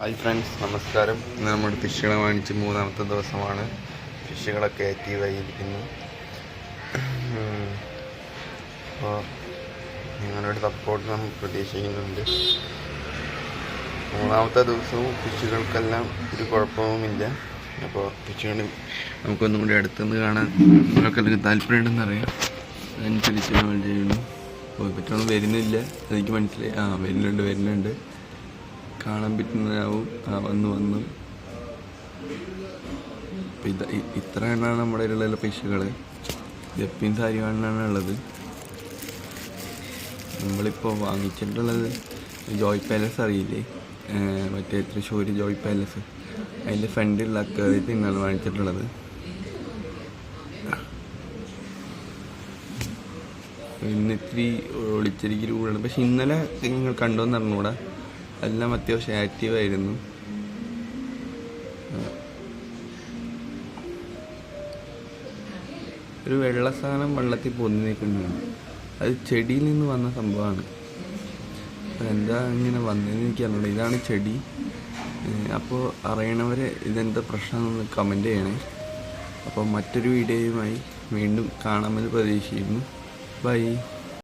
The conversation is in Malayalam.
ഹായ് ഫ്രണ്ട്സ് നമസ്കാരം. ഇന്ന് നമ്മൾ ഫിഷുകളെ വാങ്ങിച്ച് മൂന്നാമത്തെ ദിവസമാണ്. ഫിഷുകളൊക്കെ ആക്റ്റീവായി ഇരിക്കുന്നു. അപ്പോൾ നിങ്ങളുടെ സപ്പോർട്ട് നമ്മൾ പ്രതീക്ഷിക്കുന്നുണ്ട്. മൂന്നാമത്തെ ദിവസവും ഫിഷുകൾക്കെല്ലാം ഒരു കുഴപ്പവുമില്ല. അപ്പോൾ ഫിഷുകൾ നമുക്കൊന്നും കൂടി അടുത്തുനിന്ന് കാണാൻ നിങ്ങൾക്കെല്ലാം താല്പര്യമുണ്ടെന്ന് അറിയാം. അതനുസരിച്ച് ചെയ്യുന്നു അപ്പോൾ പറ്റൊന്നും വരുന്നില്ല. എനിക്ക് മനസ്സിലായി. ആ വരുന്നുണ്ട് വരുന്നുണ്ട്. കാണാൻ പറ്റുന്നതാവും. വന്ന് വന്ന്. ഇത് ഇത്ര എണ്ണമാണ് നമ്മുടെ കയ്യിലുള്ള പൈസകൾ ജപ്പിയും സാരി സാരിവാണാണ് ഉള്ളത്. നമ്മളിപ്പോൾ വാങ്ങിച്ചിട്ടുള്ളത് ജോയ് പാലസ് അറിയില്ലേ? മറ്റേ തൃശ്ശൂർ ജോയ് പാലസ്. അതിന്റെ ഫ്രണ്ടിലുള്ള അക്വേറിയത്തിൽ നിന്നാണ് വാങ്ങിച്ചിട്ടുള്ളത്. ഇന്നിത്തിരി ഒളിച്ചിരിക്കൽ കൂടുതലാണ്. പക്ഷെ ഇന്നലെ നിങ്ങൾ കണ്ടോന്ന് അറിഞ്ഞൂടാ. എല്ലാം അത്യാവശ്യം ആക്റ്റീവായിരുന്നു ഒരു വെള്ള സാധനം വെള്ളത്തിൽ പൊന്തി നിൽക്കുന്നതാണ് അത് ചെടിയിൽ നിന്ന് വന്ന സംഭവമാണ്. എന്താ ഇങ്ങനെ വന്നതെന്ന് എനിക്ക് അറിയില്ല ഇതാണ് ചെടി. അപ്പോൾ അറിയണവർ ഇതെന്താ പ്രശ്നമെന്ന് കമന്റ് ചെയ്യണേ. അപ്പോൾ മറ്റൊരു വീഡിയോയുമായി വീണ്ടും കാണാമെന്ന് പ്രതീക്ഷിക്കുന്നു. ബൈ